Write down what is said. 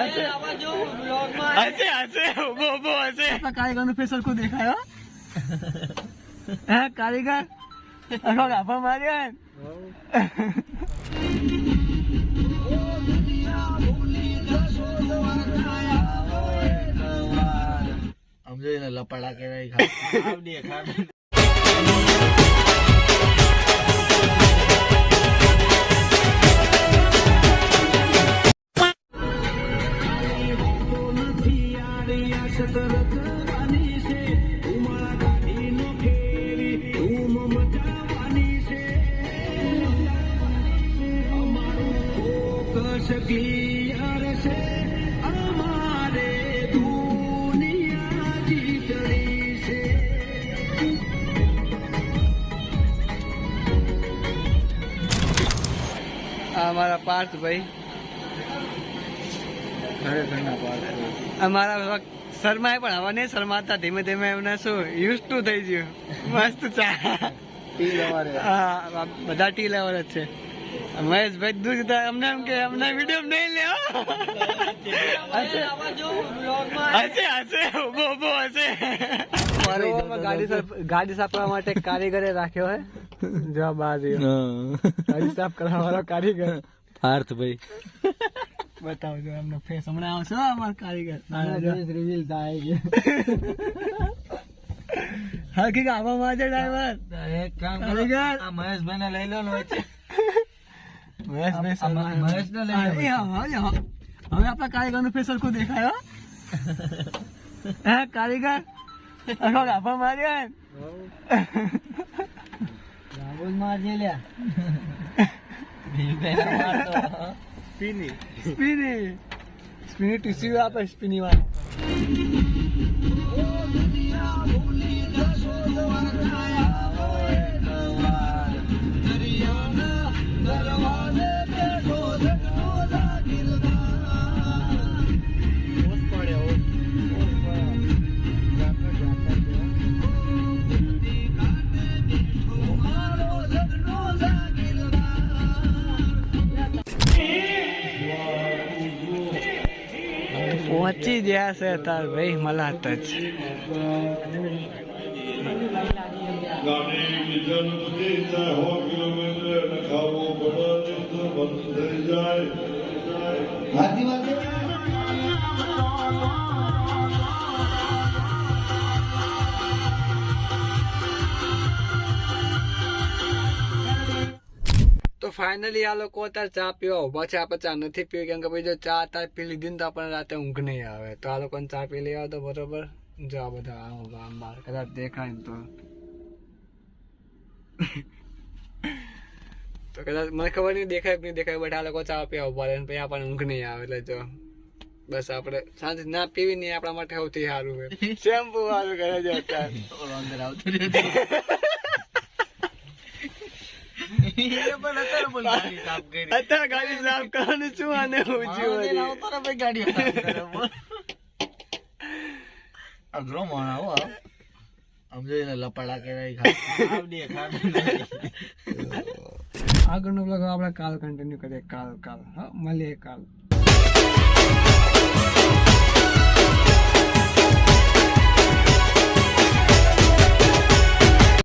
હશે હશે ઊભો ઊભો હશે કારીગરનું ફેસ સરખું દેખાય હો. કારીગર. આખો માર્યો સમજો એને લપડા કહેવાય આ અમારા પાર્થ ભાઈ અમારા શરમાય પણ હવે નહીં શરમાતા ધીમે ધીમે એમને શું યુઝ ટુ થઈ ગયું મસ્ત ચા હા બધા ટી લેવલ જ છે મહેશભાઈ દૂર થાય અમને એમ કે અમને વીડિયો નહીં લે હો. હશે હશે ઊભો ઊભો હશે. ગાડી સાફ કરવા માટે કારીગરે રાખ્યો હે. જવાબ આ રહ્યો ગાડી સાફ કરવા વાળો કારીગર. પાર્થ ભાઈ. બતાવજો એમનો ફેસ હમણાં આવશે હો અમારો કારીગર. રિવીલ થાય હા કે આવા માજે ડ્રાઈવર એક કામ કરો. કારીગર. આ મહેશભાઈ ને લઈ લો ને લઈ. હવે આપણા કારીગરનું ફેસ સરખું દેખાયો હા? કારીગર? આખો ગાભા માર્યો રાહુલ મારજે લ્યા. મારતો. સ્પીની. સ્પીની. ટીસ્યુ આપે સ્પીની વાળો પહોંચી ગયા છે તાર ભાઈ મલાત જ. જાય. તો ફાઇનલી આ લોકો અત્યારે ચા પીવા ઊભા છે. આપણે ચા નથી પીવી કેમ કે ભાઈ જો ચા અત્યારે પી લીધી ને તો આપણને રાતે ઊંઘ નહીં આવે. તો આ લોકોને ચા પી લેવા તો બરોબર? જો આ બધા આમ ઊભા આમ બહાર કદાચ દેખાય ને તો. તો કદાચ મને ખબર નહીં દેખાય નહીં દેખાય બટ આ લોકો ચા પીવા ઊભા રહે પછી આપણને ઊંઘ નહીં આવે. એટલે જો બસ આપણે સાંજે ના પીવી નહીં આપણા માટે સૌથી સારું હોય શેમ્પુ સારું કરે છે અત્યારે. અત્યારે ગાડી સાફ કરવાનું શું આને ઊંચી માણસ એને વળી? આવતો ને ભાઈ ગાડી. અઘરો માણસ હો આ. સમજો લપડા ખાવડી આગળનો બ્લોગ આપણે કાલ કન્ટિન્યુ કરીએ. કાલ કાલ. હા મળીએ કાલ.